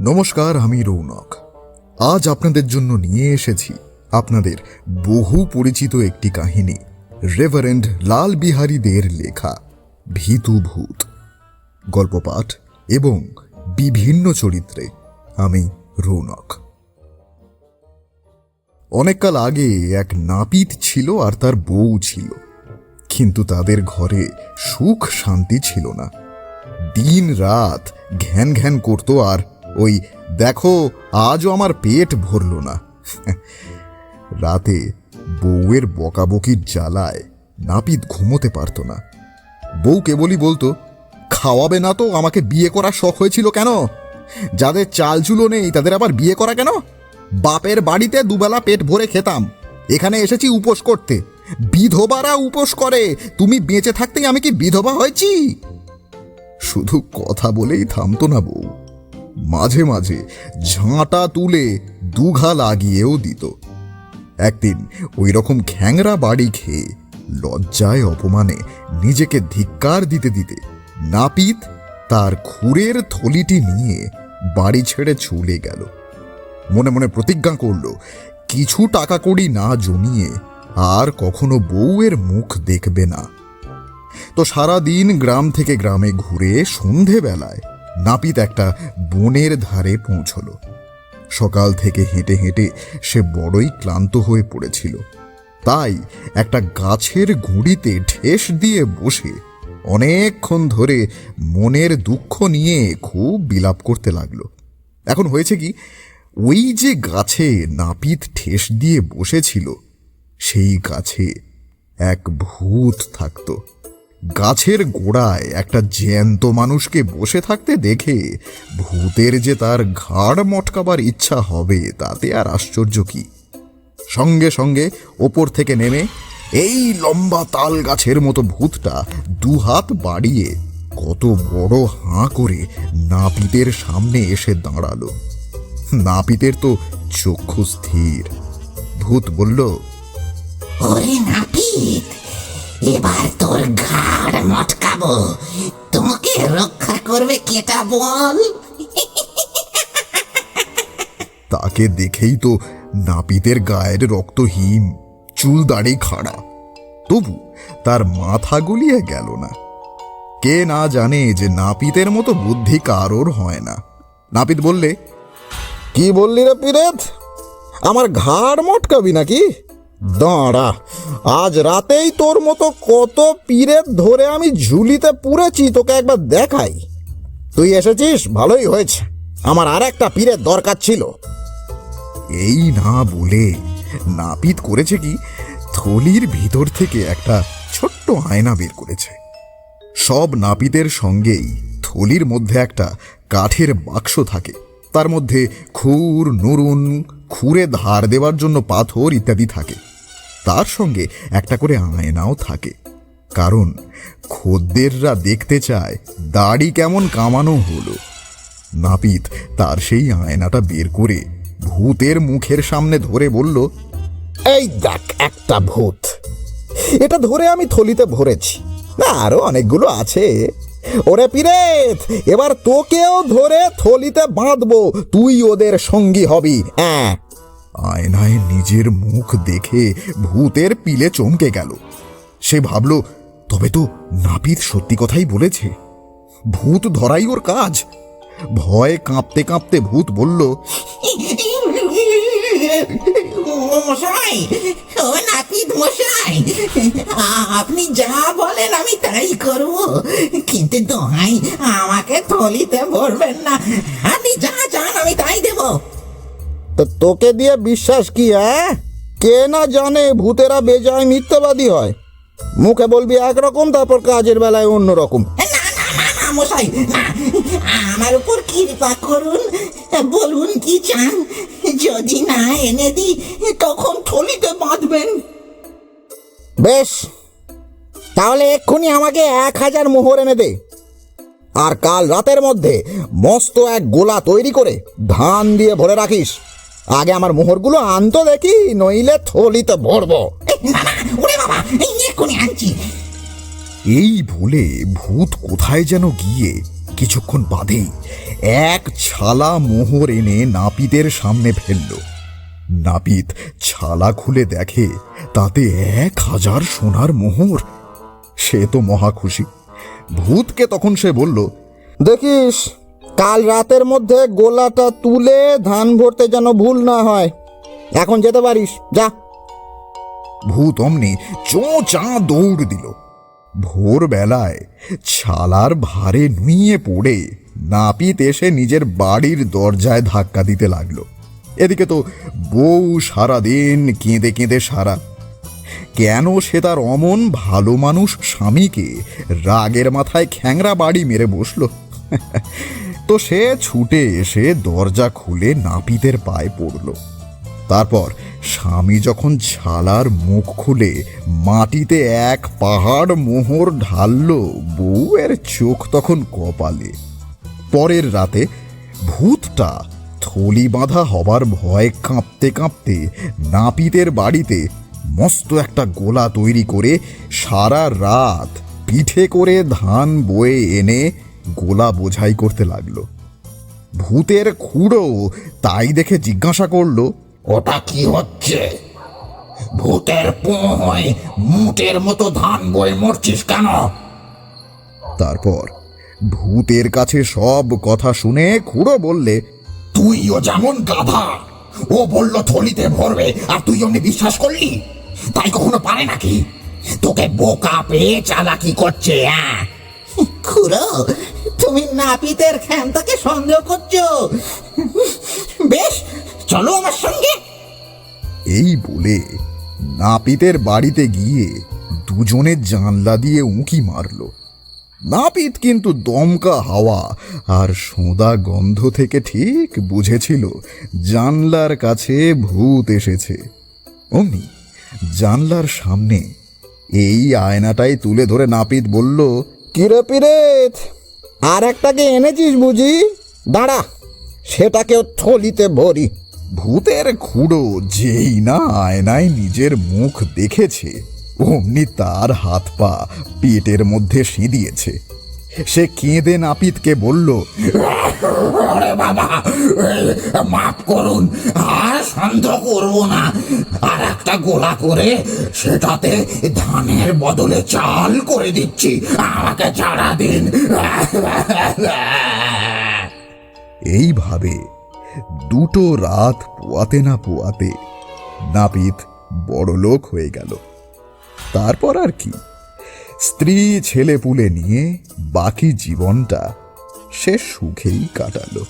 নমস্কার, আমি রৌনক। আজ আপনাদের জন্য নিয়ে এসেছি আপনাদের বহু পরিচিত একটি কাহিনী, রেভারেন্ড লাল বিহারীদের লেখা, ভীতু ভূত। গল্প পাঠ এবং বিভিন্ন চরিত্রে আমি রৌনক। অনেককাল আগে এক নাপিত ছিল আর তার বউ ছিল। কিন্তু তাদের ঘরে সুখ শান্তি ছিল না। দিন রাত ঘ্যান ঘ্যান করতো আর ওই দেখো, আজও আমার পেট ভরল না। রাতে বউয়ের বকাবকির জ্বালায় নাপিত ঘুমোতে পারতো না। বউ কেবলই বলতো, খাওয়াবে না তো, আমাকে বিয়ে করার শখ হয়েছিল কেন? যাদের চাল চুলো নেই, তাদের আবার বিয়ে করা কেন? বাপের বাড়িতে দুবেলা পেট ভরে খেতাম, এখানে এসেছি উপোস করতে। বিধবারা উপোস করে, তুমি বেঁচে থাকতেই আমি কি বিধবা হয়েছি? শুধু কথা বলেই থামতো না বউ। মাঝে মাঝে ঝাঁটা তুলে দুঘা লাগিয়েও দিত। একদিন ওই রকম খ্যাংরা বাড়ি খেয়ে লজ্জায় অপমানে নিজেকে ধিক্কার দিতে দিতে নাপিত তার খুরের থলিটি নিয়ে বাড়ি ছেড়ে চলে গেল। মনে মনে প্রতিজ্ঞা করল, কিছু টাকা কড়ি না জমিয়ে আর কখনো বউয়ের মুখ দেখবে না। তো সারা দিন গ্রাম থেকে গ্রামে ঘুরে সন্ধেবেলায় নাপিত একটা বনের ধারে পৌঁছল। সকাল থেকে হেঁটে হেঁটে সে বড়ই ক্লান্ত হয়ে পড়েছিল। তাই একটা গাছের গুঁড়িতে ঠেস দিয়ে বসে অনেকক্ষণ ধরে মনের দুঃখ নিয়ে খুব বিলাপ করতে লাগল। এখন হয়েছে কি, ওই যে গাছে নাপিত ঠেস দিয়ে বসেছিল, সেই গাছে এক ভূত থাকতো। গাছের গোড়ায় একটা জ্যান্ত মানুষকে বসে থাকতে দেখে ভূতের যে তার ঘাড় মটকাবার ইচ্ছা হবে, তাতে আর আশ্চর্য কি? সঙ্গে সঙ্গে ওপর থেকে নেমে এই লম্বা তাল গাছের মতো ভূতটা দুহাত বাড়িয়ে কত বড় হাঁ করে নাপিতের সামনে এসে দাঁড়াল। নাপিতের তো চক্ষু স্থির। ভূত বলল, ওরে নাপিত এবার তোর ঘাড় মটকাবো। তোমাকে রক্ষা করবে কেটা বল? তাকে দেখেই তো নাপিতের গায়ের রক্তহীন চুল দাড়ি খাড়া। তবু তার মাথা গলিয়ে গেল না। কে না জানে যে নাপিতের মতো বুদ্ধি কারোর হয় না। নাপিত বললে, কি বললি রে পিরেত? আমার ঘাড় মটকাবি নাকি? দাঁড়া, আজ রাতেই তোর মতো কত পীরের ধরে আমি ঝুলিতে পুড়েছি তোকে একবার দেখাই। তুই এসেছিস? ভালোই হয়েছে। আমার আর একটা পীরের দরকার ছিল। এই না বলে নাপিত করেছে কি? থলির ভিতর থেকে একটা ছোট্ট আয়না বের করেছে। সব নাপিতের সঙ্গেই থলির মধ্যে একটা কাঠের বাক্স থাকে। তার মধ্যে খুর, নুরুন, খুরে ধার দেওয়ার জন্য পাথর ইত্যাদি থাকে। তার সঙ্গে একটা করে আয়নাও থাকে। কারণ খদ্দেররা দেখতে চায় দাড়ি কেমন কামানো হলো। নাপিত তার সেই আয়নাটা বের করে ভূতের মুখের সামনে ধরে বলল, এই দেখ একটা ভূত। এটা ধরে আমি থলিতে ভরেছি। না, আরও অনেকগুলো আছে। ওরে পিরেত, এবার তোকেও ধরে থলিতে বাঁধবো। তুই ওদের সঙ্গী হবি। হ্যাঁ আয়নায় নিজের মুখ দেখে ভূতের পিলে চমকে গেল। সে ভাবল, তবে তো নাপিত সত্যি কথাই বলেছে। ভূত ধরাই ওর কাজ। ভয়ে কাঁপতে কাঁপতে ভূত বলল, মশাই, ও নাপিত মশাই, আপনি যা বলেন আমি তাই করব। কিন্তু দোহাই, আমাকে থলিতে ভরবেন না। আপনি যা চান আমি তাই দেব। তো তোকে দিয়ে বিশ্বাস কি হ্যাঁ? কে না জানে ভূতেরা বেজায় মিথ্যাবাদী হয়। মুখে বলবি একরকম তারপর কাজের বেলায় অন্য রকম মশাই আমার উপর কৃপা করুন। বলুন কি চান? যদি না এনে দিই তখন থলিতে বাঁধবেন। বেশ তাহলে এক্ষুনি আমাকে এক হাজার মোহর এনে দে। আর কাল রাতের মধ্যে মস্ত এক গোলা তৈরি করে ধান দিয়ে ভরে রাখিস। আগে আমার মোহরগুলো আনতো দেখি নইলে থলিতে ভরবো। এই এক্ষুনি আনছি। এই ভুলে ভূত কোথায় যেন গিয়ে কিছুক্ষণ বাদেই এক ছালা মোহর এনে নাপিতের সামনে ফেলল। নাপিত ছালা খুলে দেখে তাতে এক হাজার সোনার মোহর। সে তো মহা খুশি। ভূতকে তখন সে বলল দেখিস কাল রাতের মধ্যে গোলাটা তুলে ধান ভরতে যেন ভুল না হয়। এখন যেতে পারিস, যা। ভূত অমনি চো চা দৌড় দিল। ভোরবেলায় ছালার ভারে নুইয়ে পড়ে নাপিত এসে নিজের বাড়ির দরজায় ধাক্কা দিতে লাগল। এদিকে তো বউ সারাদিন কেঁদে কেঁদে সারা। কেন সে তার অমন ভালো মানুষ স্বামীকে রাগের মাথায় খ্যাংরা বাড়ি মেরে বসল? তো সে ছুটে এসে দরজা খুলে নাপিতের পায়ে পড়ল। তারপর স্বামী যখন ছালার মুখ খুলে মাটিতে এক পাহাড় মোহর ঢালল, বউয়ের চোখ তখন কপালে। পরের রাতে ভূতটা থলি বাঁধা হবার ভয় কাঁপতে কাঁপতে নাপিতের বাড়িতে মস্ত একটা গোলা তৈরি করে সারা রাত পিঠে করে ধান বয়ে এনে গোলা বোঝাই করতে লাগল। ভূতের খুঁড়ো তাই দেখে জিজ্ঞাসা করল ওটা কি হচ্ছে? ভূতের মুটের মতো ধান বয়ে মরছিস কেন? তারপর ভূতের কাছে সব কথা শুনে খুড়ো বললে তুইও যেমন গাধা ও বলল থলিতে ভরবে আর তুই অমনি বিশ্বাস করলি? তাই কখনো পারে নাকি? তোকে বোকা পেয়ে চালাকি করছে হ্যাঁ খুড়ো তুমি নাপিতের ক্ষমতাকে সন্দেহ করছ? বেশ, চলো আমার সঙ্গে। এই বলে নাপিতের বাড়িতে গিয়ে দুজনে জানলা দিয়ে উঁকি মারল। নাপিত কিন্তু দমকা হাওয়া আর সোঁদা গন্ধ থেকে ঠিক বুঝেছিল জানলার কাছে ভূত এসেছে। অমনি জানলার সামনে এই আয়নাটাই তুলে ধরে নাপিত বলল, কিরে পিরেত আর একটাকে এনেছিস বুঝি? দাঁড়া, সেটাকেও থলিতে ভরি। ভূতের খুঁড়ো যেই না আয়নায় নিজের মুখ দেখেছে, অমনি তার হাত পা পেটের মধ্যে সিঁদিয়েছে সে কেঁদে নাপিতকে বলল বাবা মাফ করুন আর শান্ত করব না। আর একটা গোলা করে সেটাতে ধানের বদলে চাল করে দিচ্ছি। আমাকে ছাড়া দিন। এইভাবে দুটো রাত পোয়াতে না পোয়াতে নাপিত বড়লোক হয়ে গেল। তারপর আর কি? স্ত্রী ছেলে পুলে নিয়ে বাকি জীবনটা সে সুখেই কাটালো।